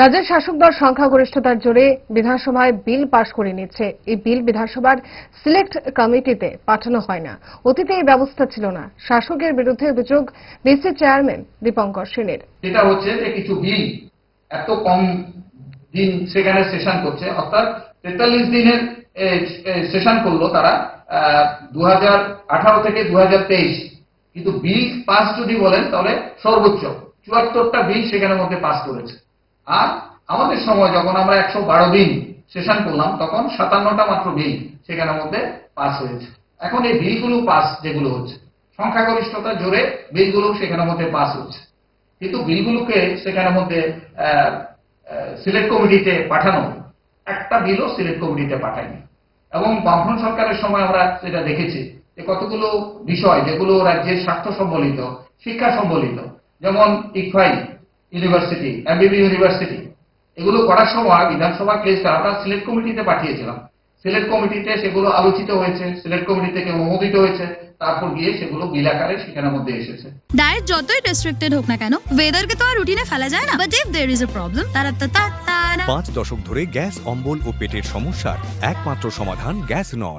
রাজ্যের শাসক দল সংখ্যাগরিষ্ঠতার জোরে বিধানসভায় বিল পাশ করে নিচ্ছে। এই বিল বিধানসভার সিলেক্ট কমিটিতে পাঠানো হয় না। অতীতে এই ব্যবস্থা ছিল না। শাসকের বিরুদ্ধে অভিযোগ বিসি চেয়ারম্যান দীপঙ্কর সেনের। যেটা হচ্ছে যে কিছু বিল এত কম দিন সেখানে সেশন করছে, অর্থাৎ তেতাল্লিশ দিনের সেশন করল তারা দু থেকে দু হাজার তেইশ। কিন্তু বিল পাস যদি বলেন তাহলে সর্বোচ্চ, চুয়াত্তরটা বিল সেখানের মধ্যে পাস করেছে। আর আমাদের সময় যখন আমরা একশো বারো দিন সেশন করলাম, তখন সাতান্নটা মাত্র বিল সেখানের মধ্যে পাস হয়েছে। এখন এই বিলগুলো পাস যেগুলো হচ্ছে সংখ্যাগরিষ্ঠতার জোরে বিলগুলো সেখানের মধ্যে পাস হচ্ছে। কিন্তু বিলগুলোকে সেখানের মধ্যে সিলেক্ট কমিটিতে পাঠানো একটা বিলও সিলেক্ট কমিটিতে পাঠায়নি। এবং বামফ্রন্ট সরকারের সময় আমরা যেটা দেখেছি যে কতগুলো বিষয় যেগুলো রাজ্যের স্বার্থ সম্বলিত, শিক্ষা সম্বলিত, যেমন ইকফাই ইউনিভার্সিটি এমবিবি ইউনিভার্সিটি এগুলো করার সময় বিধানসভা কেসটা আমরা সিলেক্ট কমিটিতে পাঠিয়েছিলাম। সিলেক্ট কমিটিতে সেগুলো আলোচিত হয়েছে। সিলেক্ট কমিটি থেকে অনুমোদিত হয়েছে। তারপর গিয়ে সেগুলো বিল আকারে সেখানের মধ্যে এসেছে। ডায়েট যতই রেস্ট্রিক্টেড হোক না কেন ওয়েদারকে তো আর রুটিনে ফেলা যায় না। But if there is a problem তারা তা। পাঁচ দশক ধরে গ্যাস অম্বল ও পেটের সমস্যার একমাত্র সমাধান গ্যাস নল।